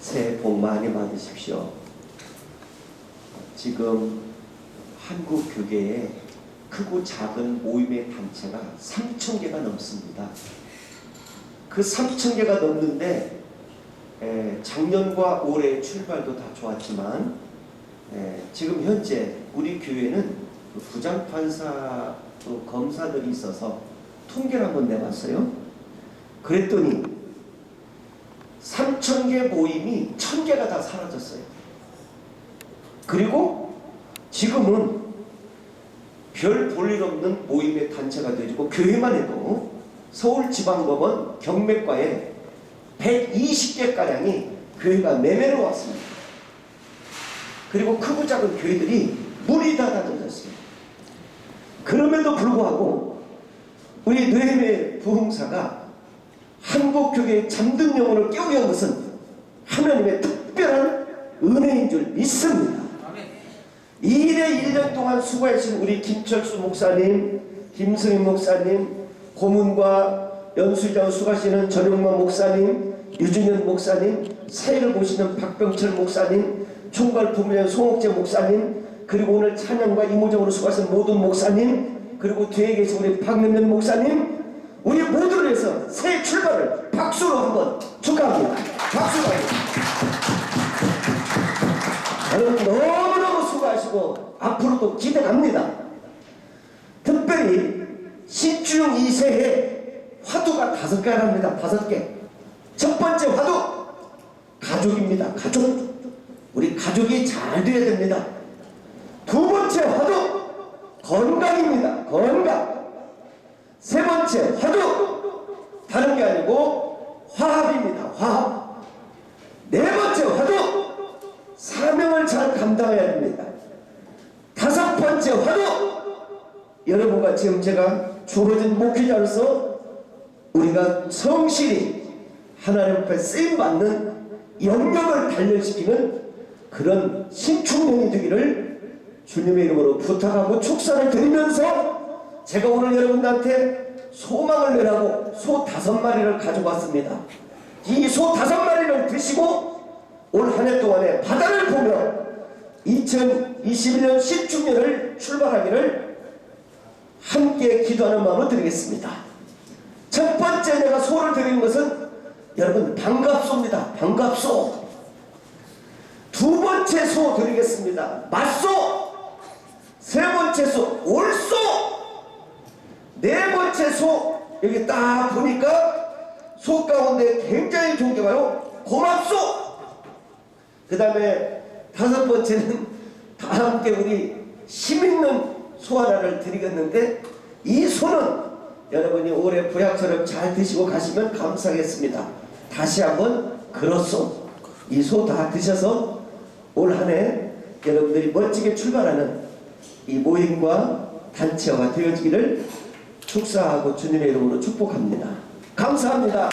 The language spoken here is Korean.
새해 복 많이 받으십시오. 지금 한국 교계에 크고 작은 모임의 단체가 3천 개가 넘습니다. 그 3천 개가 넘는데 에, 작년과 올해의 출발도 다 좋았지만 에, 지금 현재 우리 교회는 그 부장판사 또 검사들이 있어서 통계를 한번 내봤어요. 그랬더니 3천 개 모임이 천 개가 다 사라졌어요. 그리고 지금은 별 볼 일 없는 모임의 단체가 되어지고 교회만 해도 서울지방법원 경매과에 120개 가량이 교회가 매매로 왔습니다. 그리고 크고 작은 교회들이 문이 다 닫아졌습니다. 그럼에도 불구하고 우리 뇌의 부흥사가 한국 교회의 잠든 영혼을 깨우게 한 것은 하나님의 특별한 은혜인 줄 믿습니다. 이 일에 1년 동안 수고하신 우리 김철수 목사님, 김승인 목사님, 고문과 연수장 수고하시는 전용만 목사님, 유준현 목사님, 사회를 보시는 박병철 목사님, 총괄 부모님 송옥재 목사님, 그리고 오늘 찬양과 이모적으로 수고하신 모든 목사님, 그리고 뒤에 계신 우리 박명현 목사님, 우리 모두를 위해서 새 출발을 박수로 한번 축하합니다. 박수로. 여러분 너무너무 수고하시고 앞으로도 기대갑니다. 특별히 신주용 2세에 화두가 다섯 개가 납니다. 다섯 개. 첫 번째 화두 가족입니다. 가족. 우리 가족이 잘 돼야 됩니다. 두 번째 화두 건강입니다. 건강. 세 번째 화두 다른 게 아니고 화합입니다. 화합. 네 번째 화두 사명을 잘 감당해야 됩니다. 다섯 번째 화두 여러분과 지금 제가 주어진 목회자로서 우리가 성실히 하나님 앞에 쓰임 받는 영역을 단련시키는 그런 신축년이 되기를 주님의 이름으로 부탁하고 축사를 드리면서 제가 오늘 여러분들한테 소망을 내라고 소 다섯 마리를 가져왔습니다. 이 소 다섯 마리를 드시고 올 한 해 동안에 바다를 보며 2021년 신축년을 출발하기를 함께 기도하는 마음을 드리겠습니다. 첫 번째 내가 소를 드리는 것은 여러분 반갑소입니다. 반갑소. 두 번째 소 드리겠습니다. 맛소. 세 번째 소 올소. 네 번째 소 여기 딱 보니까 소 가운데 굉장히 좋은 게 바로 고맙소. 그 다음에 다섯 번째는 다 함께 우리 힘 있는 소 하나를 드리겠는데 이 소는 여러분이 올해 부약처럼 잘 드시고 가시면 감사하겠습니다. 다시 한번 그렇소. 이 소 다 드셔서 올 한 해 여러분들이 멋지게 출발하는 이 모임과 단체가 되어지기를 축사하고 주님의 이름으로 축복합니다. 감사합니다.